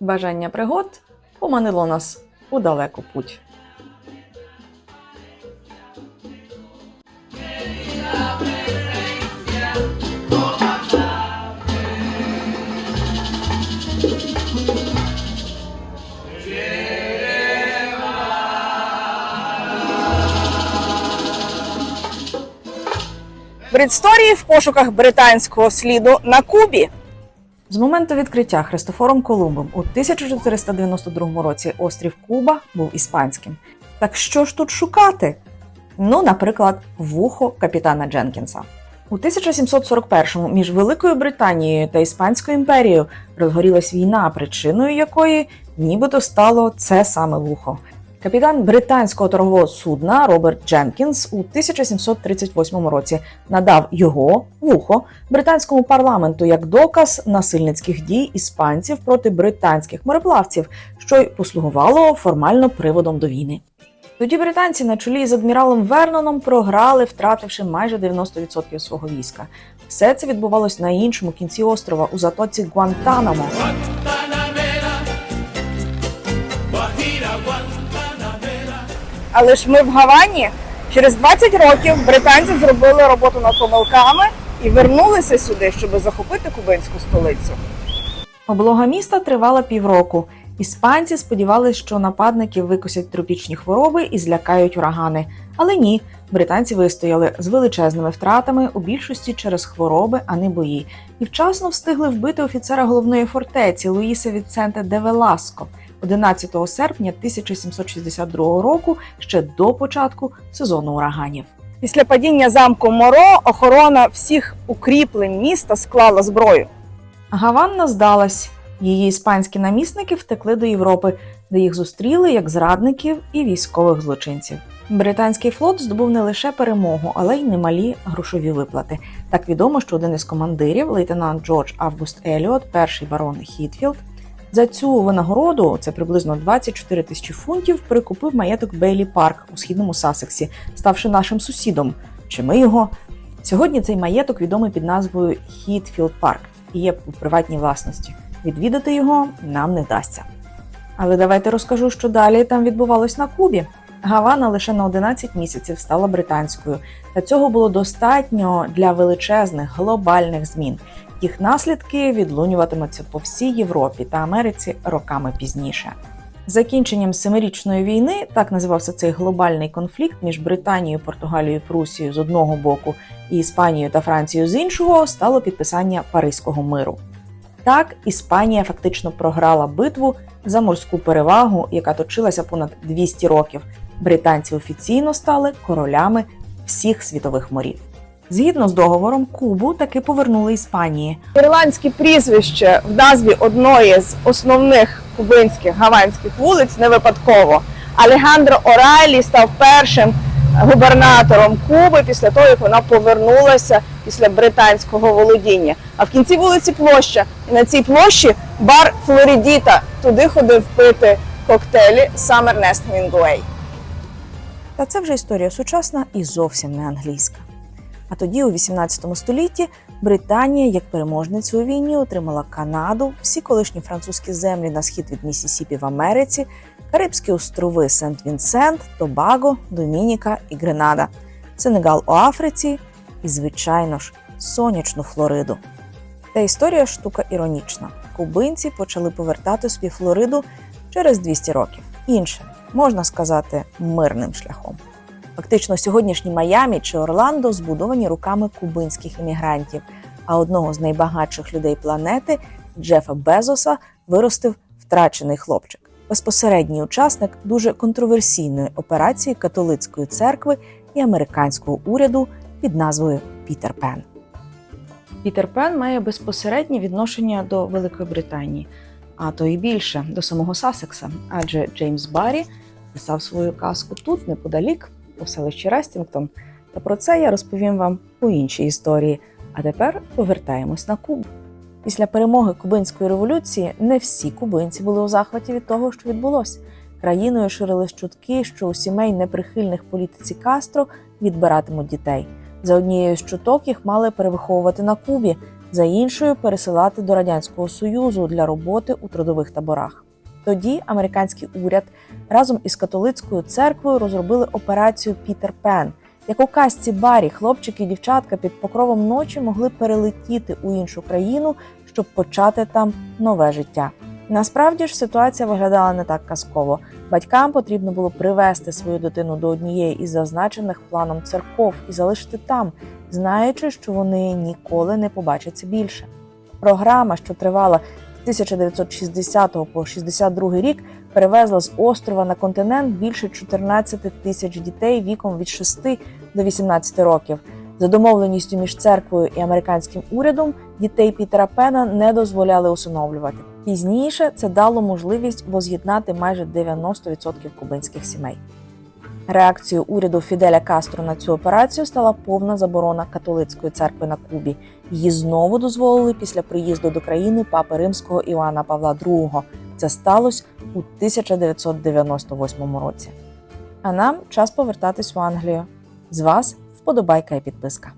Бажання пригод поманило нас у далеку путь. Бритсторії в пошуках британського сліду на Кубі. З моменту відкриття Христофором Колумбом у 1492 році острів Куба був іспанським. Так що ж тут шукати? Ну, наприклад, вухо капітана Дженкінса. У 1741-му між Великою Британією та Іспанською імперією розгорілась війна, причиною якої нібито стало це саме вухо. Капітан британського торгового судна Роберт Дженкінс у 1738 році надав його вухо британському парламенту як доказ насильницьких дій іспанців проти британських мореплавців, що й послугувало формально приводом до війни. Тоді британці на чолі з адміралом Верноном програли, втративши майже 90% свого війська. Все це відбувалось на іншому кінці острова у затоці Гуантанамо. Але ж ми в Гавані через 20 років британці зробили роботу над помилками і вернулися сюди, щоб захопити кубинську столицю. Облога міста тривала півроку. Іспанці сподівалися, що нападники викосять тропічні хвороби і злякають урагани. Але ні, британці вистояли з величезними втратами у більшості через хвороби, а не бої, і вчасно встигли вбити офіцера головної фортеці Луїса Віценте де Веласко 11 серпня 1762 року, ще до початку сезону ураганів. Після падіння замку Моро охорона всіх укріплень міста склала зброю. Гаванна здалась. Її іспанські намісники втекли до Європи, де їх зустріли як зрадників і військових злочинців. Британський флот здобув не лише перемогу, але й немалі грошові виплати. Так відомо, що один із командирів, лейтенант Джордж Август Еліот, перший барон Хітфілд, за цю винагороду, це приблизно 24 тисячі фунтів, прикупив маєток Бейлі Парк у східному Сасексі, ставши нашим сусідом. Чи ми його? Сьогодні цей маєток відомий під назвою Хітфілд Парк і є у приватній власності. Відвідати його нам не вдасться. Але давайте розкажу, що далі там відбувалось на Кубі. Гавана лише на 11 місяців стала британською, та цього було достатньо для величезних глобальних змін. Їх наслідки відлунюватимуться по всій Європі та Америці роками пізніше. Закінченням семирічної війни, так називався цей глобальний конфлікт між Британією, Португалією, Прусією з одного боку і Іспанією та Францією з іншого, стало підписання Паризького миру. Так, Іспанія фактично програла битву за морську перевагу, яка точилася понад 200 років. Британці офіційно стали королями всіх світових морів. Згідно з договором, Кубу таки повернули Іспанії, Ірландське прізвище в назві одної з основних кубинських гаванських вулиць не випадково. Алехандро Орайлі став першим губернатором Куби після того, як вона повернулася після британського володіння. А в кінці вулиці площа. І на цій площі бар Флоридіта. Туди ходив пити коктейлі Summer Nest Hemingway. Та це вже історія сучасна і зовсім не англійська. А тоді, у 18 столітті, Британія, як переможниця у війні, отримала Канаду, всі колишні французькі землі на схід від Місісіпі в Америці, Карибські острови Сент-Вінсент, Тобаго, Домініка і Гренада, Сенегал у Африці і, звичайно ж, сонячну Флориду. Та історія штука іронічна. Кубинці почали повертати собі Флориду через 200 років. Іншим, можна сказати, мирним шляхом. Фактично, сьогоднішні Майамі чи Орландо збудовані руками кубинських іммігрантів. А одного з найбагатших людей планети Джефа Безоса виростив втрачений хлопчик, безпосередній учасник дуже контроверсійної операції католицької церкви і американського уряду під назвою Пітер Пен. Пітер Пен має безпосереднє відношення до Великої Британії, а то і більше до самого Сасекса, адже Джеймс Баррі писав свою казку тут, неподалік, у селищі Рестінгтон. Та про це я розповім вам у іншій історії. А тепер повертаємось на Кубу. Після перемоги кубинської революції не всі кубинці були у захваті від того, що відбулося. Країною ширились чутки, що у сімей неприхильних політиці Кастро відбиратимуть дітей. За однією з чуток їх мали перевиховувати на Кубі. За іншою пересилати до радянського союзу для роботи у трудових таборах. Тоді американський уряд разом із католицькою церквою розробили операцію Пітер Пен. Як у казці Барі, хлопчики і дівчатка під покровом ночі могли перелетіти у іншу країну, щоб почати там нове життя. Насправді ж ситуація виглядала не так казково. Батькам потрібно було привести свою дитину до однієї із зазначених планом церков і залишити там, знаючи, що вони ніколи не побачаться більше. Програма, що тривала з 1960 по 62 рік, перевезла з острова на континент більше 14 тисяч дітей віком від 6 до 18 років. За домовленістю між церквою і американським урядом дітей Пітера Пена не дозволяли усиновлювати. Пізніше це дало можливість воз'єднати майже 90% кубинських сімей. Реакцією уряду Фіделя Кастро на цю операцію стала повна заборона католицької церкви на Кубі. Її знову дозволили після приїзду до країни папи римського Іоанна Павла II. Це сталося у 1998 році. А нам час повертатись в Англію. З вас вподобайка і підписка.